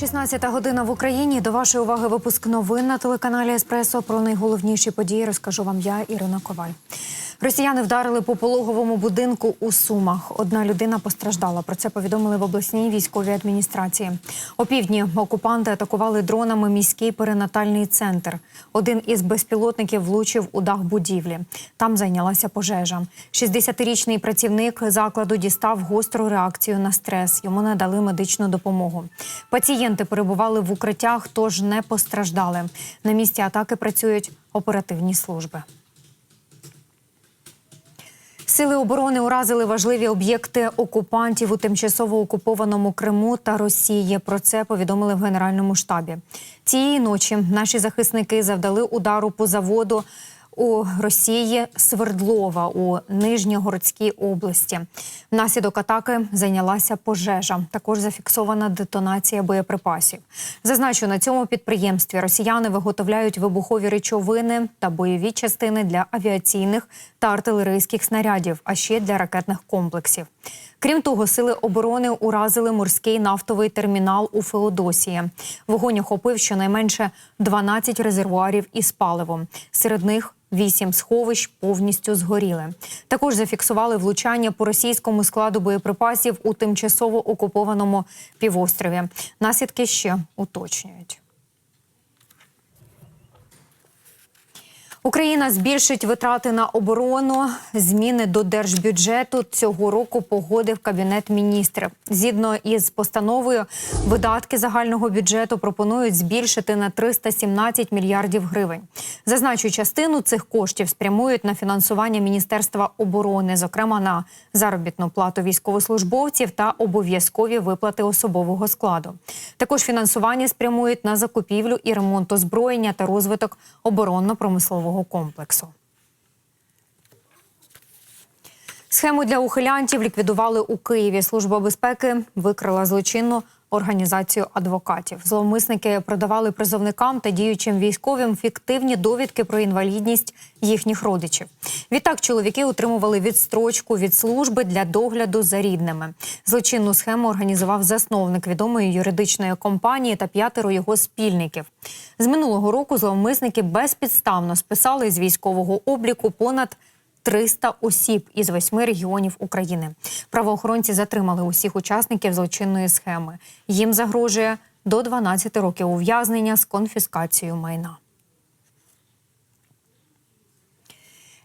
16 година в Україні. До вашої уваги випуск новин на телеканалі Еспресо. Про найголовніші події розкажу вам я, Ірина Коваль. Росіяни вдарили по пологовому будинку у Сумах. Одна людина постраждала. Про це повідомили в обласній військовій адміністрації. О півдні окупанти атакували дронами міський перинатальний центр. Один із безпілотників влучив у дах будівлі. Там зайнялася пожежа. 60-річний працівник закладу дістав гостру реакцію на стрес. Йому надали медичну допомогу. Пацієнти перебували в укриттях, тож не постраждали. На місці атаки працюють оперативні служби. Сили оборони уразили важливі об'єкти окупантів у тимчасово окупованому Криму та Росії. Про це повідомили в Генеральному штабі. Цієї ночі наші захисники завдали удару по заводу у Росії Свердлова у Нижньогородській області. Внаслідок атаки зайнялася пожежа. Також зафіксована детонація боєприпасів. Зазначу, на цьому підприємстві росіяни виготовляють вибухові речовини та бойові частини для авіаційних та артилерійських снарядів, а ще для ракетних комплексів. Крім того, сили оборони уразили морський нафтовий термінал у Феодосії. Вогонь охопив щонайменше 12 резервуарів із паливом. Серед них Вісім сховищ повністю згоріли. Також зафіксували влучання по російському складу боєприпасів у тимчасово окупованому півострові. Наслідки ще уточнюють. Україна збільшить витрати на оборону. Зміни до держбюджету цього року погодив кабінет міністрів. Згідно із постановою, видатки загального бюджету пропонують збільшити на 317 мільярдів гривень. Зазначу, частину цих коштів спрямують на фінансування міністерства оборони, зокрема на заробітну плату військовослужбовців та обов'язкові виплати особового складу. Також фінансування спрямують на закупівлю і ремонт озброєння та розвиток оборонно-промислового комплексу. Схему для ухилянтів ліквідували у Києві. Служба безпеки викрила злочинну організацію адвокатів. Зловмисники продавали призовникам та діючим військовим фіктивні довідки про інвалідність їхніх родичів. Відтак чоловіки отримували відстрочку від служби для догляду за рідними. Злочинну схему організував засновник відомої юридичної компанії та п'ятеро його спільників. З минулого року зловмисники безпідставно списали з військового обліку понад 300 осіб із восьми регіонів України. Правоохоронці затримали усіх учасників злочинної схеми. Їм загрожує до 12 років ув'язнення з конфіскацією майна.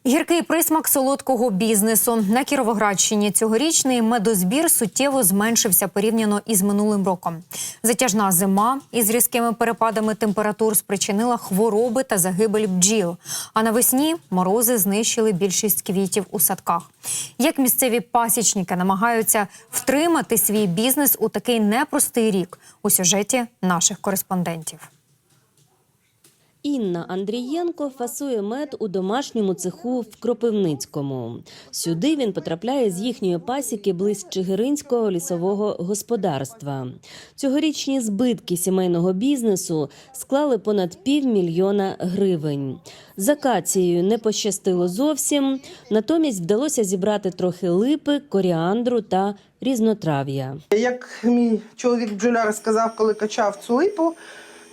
Гіркий присмак солодкого бізнесу на Кіровоградщині цьогорічний медозбір суттєво зменшився порівняно із минулим роком. Затяжна зима із різкими перепадами температур спричинила хвороби та загибель бджіл. А навесні морози знищили більшість квітів у садках. Як місцеві пасічники намагаються втримати свій бізнес у такий непростий рік у сюжеті наших кореспондентів. Інна Андрієнко фасує мед у домашньому цеху в Кропивницькому. Сюди він потрапляє з їхньої пасіки близь Чигиринського лісового господарства. Цьогорічні збитки сімейного бізнесу склали понад півмільйона гривень. З акацією не пощастило зовсім, натомість вдалося зібрати трохи липи, коріандру та різнотрав'я. Як мій чоловік бджоляр сказав, коли качав цю липу,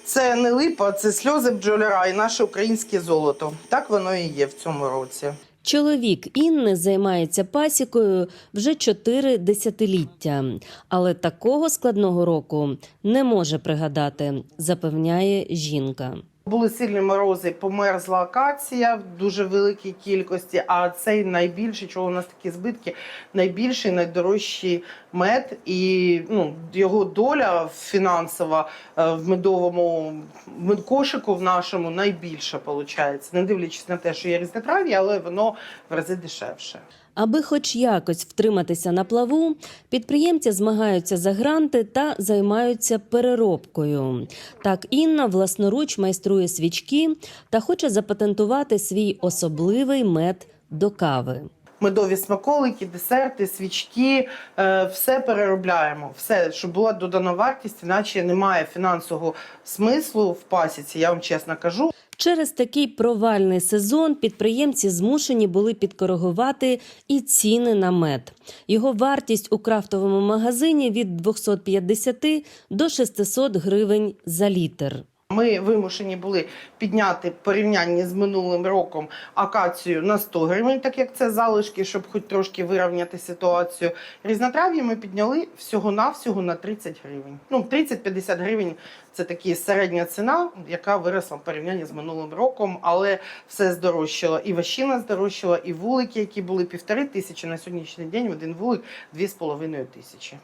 це не липа, це сльози бджоляра і наше українське золото. Так воно і є в цьому році. Чоловік Інни займається пасікою вже чотири десятиліття, але такого складного року не може пригадати, запевняє жінка. Були сильні морози, померзла акація в дуже великій кількості. А цей найбільший, чого у нас такі збитки, найбільший, найдорожчий мед, і ну, його доля фінансова е, в медовому медкошику в нашому найбільша виходить. Не дивлячись на те, що є різнотрав'я, але воно в рази дешевше. Аби хоч якось втриматися на плаву, підприємці змагаються за гранти та займаються переробкою. Так Інна власноруч майструє свічки та хоче запатентувати свій особливий мед до кави. Медові смаколики, десерти, свічки, е, все переробляємо. Все, щоб була додана вартість, іначе немає фінансового смислу в пасіці, я вам чесно кажу. Через такий провальний сезон підприємці змушені були підкоригувати і ціни на мед. Його вартість у крафтовому магазині від 250 до 600 гривень за літр. Ми вимушені були підняти в порівнянні з минулим роком акацію на 100 гривень, так як це залишки, щоб хоч трошки вирівняти ситуацію. Різнотрав'я ми підняли всього-навсього на 30 гривень. Ну, 30-50 гривень це такі середня ціна, яка виросла в порівнянні з минулим роком, але все здорожчало. І ващина здорожчала, і вулики, які були півтори тисячі на сьогоднішній день, один вулик дві з половиною тисячі.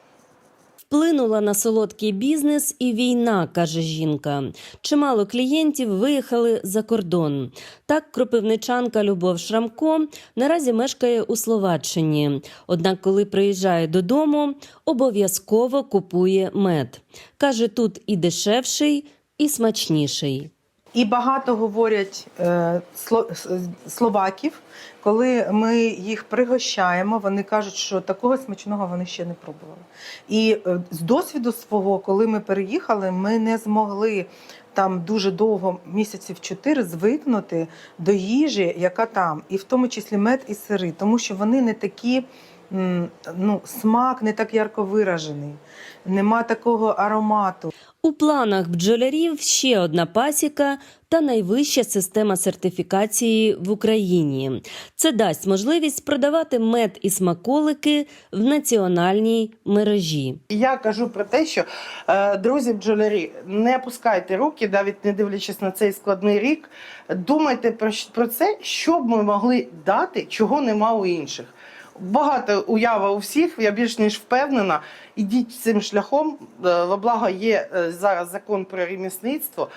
Вплинула на солодкий бізнес і війна, каже жінка. Чимало клієнтів виїхали за кордон. Так, кропивничанка Любов Шрамко наразі мешкає у Словаччині. Однак, коли приїжджає додому, обов'язково купує мед. Каже, тут і дешевший, і смачніший. І багато говорять е, сло- словаків, коли ми їх пригощаємо, вони кажуть, що такого смачного вони ще не пробували. І е, з досвіду свого, коли ми переїхали, ми не змогли там дуже довго, місяців чотири, звикнути до їжі, яка там, і в тому числі мед і сири, тому що вони не такі. Ну, смак не так ярко виражений, нема такого аромату. У планах бджолярів ще одна пасіка та найвища система сертифікації в Україні. Це дасть можливість продавати мед і смаколики в національній мережі. Я кажу про те, що е, друзі бджолярі, не пускайте руки, навіть не дивлячись на цей складний рік. Думайте про, про це, що б ми могли дати, чого нема у інших. Багато уява у всіх, я більш ніж впевнена. Ідіть цим шляхом. Е, Во благо є е, зараз закон про ремісництво.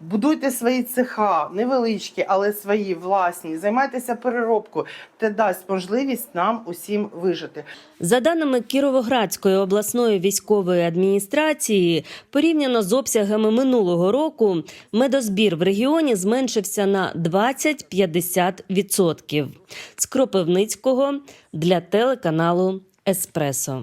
Будуйте свої цеха, невеличкі, але свої власні. Займайтеся переробкою. Це дасть можливість нам усім вижити. За даними Кіровоградської обласної військової адміністрації, порівняно з обсягами минулого року, медозбір в регіоні зменшився на 20-50%. З Кропивницького для телеканалу Еспресо.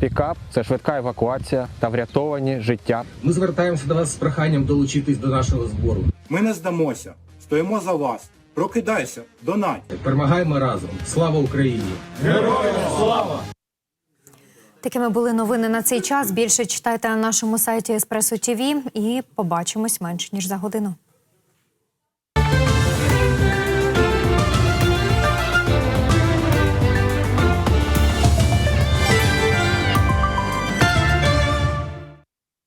Пікап це швидка евакуація та врятовані життя. Ми звертаємося до вас з проханням долучитись до нашого збору. Ми не здамося, стоїмо за вас. Прокидайся, донать! Перемагаємо разом. Слава Україні! Героям слава! Такими були новини на цей час. Більше читайте на нашому сайті Еспресо ТІВІ і побачимось менш ніж за годину.